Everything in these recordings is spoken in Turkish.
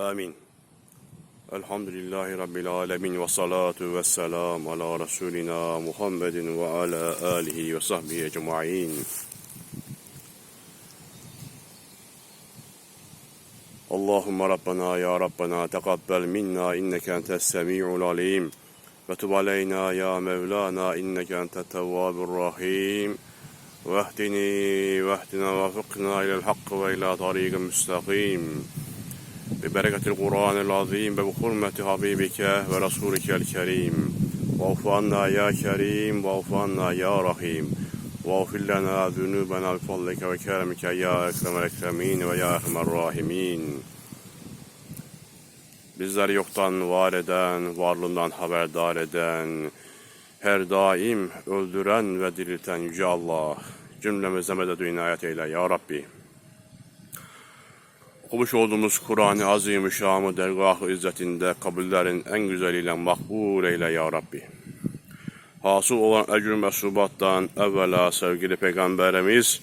Alemin ve salatu ve selam ala Resulina Muhammedin ve ala alihi ve sahbihi ecma'in. اللهم ربنا يا ربنا تقبل منا إنك أنت السميع العليم. وتب علينا يا مولانا إنك أنت التواب الرحيم. واهدني واهدنا وفقنا إلى الحق وإلى طريق مستقيم. ببركة القرآن العظيم وبحرمة حبيبك ورسولك الكريم واعف عنا يا كريم واعف عنا يا رحيم واغفر لنا ذنوبنا بفضلك وكرمك يا أكرم الأكرمين ويا أرحم الراحمين Bizleri yoktan var eden, varlığından haberdar eden, her daim öldüren ve dirilten Yüce Allah, cümlemize medet inayet eyle ya Rabbi. Okumuş olduğumuz Kur'an-ı Azimüşşan'ı dergah-ı izzetinde kabullerin en güzeliyle makbul eyle ya Rabbi. Hasıl olan ecr mesubattan evvela sevgili Peygamberimiz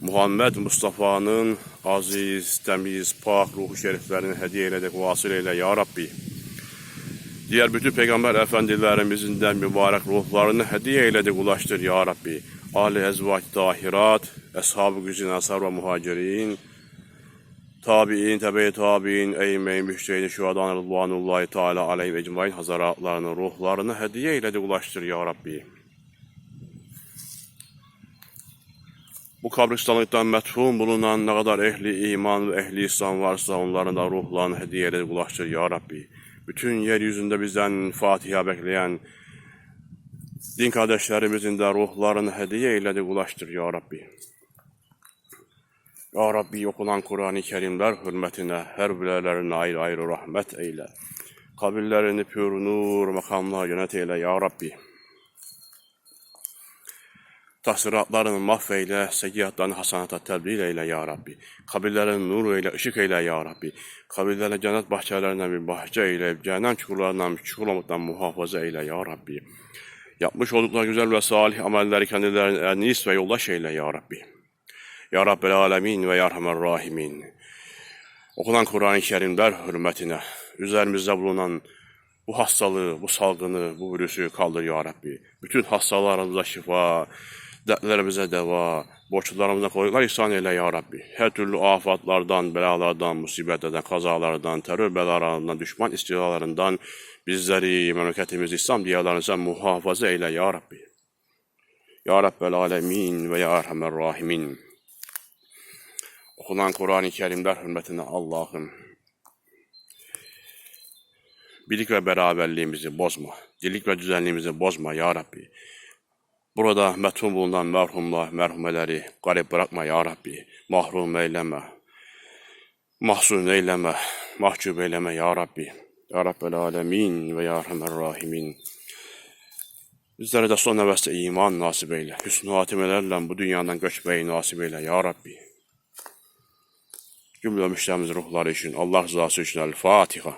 Muhammed Mustafa'nın aziz, temiz, pak ruhu şeriflerini hediye eyledik vasıleyle ya Rabbi. Diğer bütün peygamber efendilerimizin de mübarek ruhlarını hediye eyledik ulaştır ya Rabbi. Ali ezvaç tahirat, ashab-ı güzin asar ve muhacirin, tabi'in, tebe tabi'in, eyyime-i müştehini şuhadan rıdvanullahi teala aleyhi ecmain hazaratlarının ruhlarını hediye eyledik ulaştır ya Rabbi. Bu kabristanlıktan methum bulunan ne kadar ehli iman ve ehli İslam varsa onların da ruhlarını hediye edip ulaştır ya Rabbi. Bütün yeryüzünde bizden Fatiha bekleyen din kardeşlerimizin de ruhlarını hediye eyledik ulaştır ya Rabbi. Ya Rabbi okunan Kur'an-ı Kerimler hürmetine her bilelerine ayrı ayrı rahmet eyle. Kabirlerini pür nur makamlar yönet eyle ya Rabbi. Tahsiratlarını mahveyle, seyyatlarını hasanata tebdil eyle ya Rabbi. Kabirlerini nur eyle, ışık eyle ya Rabbi. Kabirlerine cennet bahçelerinden bir bahçe eyle, cehennem çukurlarından bir çukurlamıktan muhafaza eyle ya Rabbi. Yapmış oldukları güzel ve salih amelleri kendilerine enis ve yoldaş eyle ya Rabbi. Ya Rabbel Alemin ve Ya Rahman Rahimin. Okunan Kur'an-ı Kerimler hürmetine üzerimizde bulunan bu hastalığı, bu salgını, bu virüsü kaldır ya Rabbi. Bütün hastalarımıza şifa, dertlerimize deva, borçlularımıza kolaylıklar ihsan eyle ya Rabbi. Her türlü afatlardan, belalardan, musibetlerden, kazalardan, terör belalarından, düşman istilalarından bizleri, memleketimizi, İslam diyarlarını sen muhafaza eyle ya Rabbi. Ya Rabbel Alemin ve Ya Erhamer Rahimin. Okunan Kur'an-ı Kerimler hürmetine Allah'ım birlik ve beraberliğimizi bozma, dirlik ve düzenliğimizi bozma ya Rabbi. Burada methum bulunan merhumlar, merhumeleri garip bırakma ya Rabbi. Mahrum eyleme, mahzun eyleme, mahcup eyleme ya Rabbi. Ya Rabbel Alemin ve Ya Erhamer Rahimin. Bizlere de son nefeste iman nasip eyle. Hüsnü hatimelerle bu dünyadan göçmeyi nasip eyle ya Rabbi. Cümle müşterimiz ruhları için, Allah rızası için El Fatiha.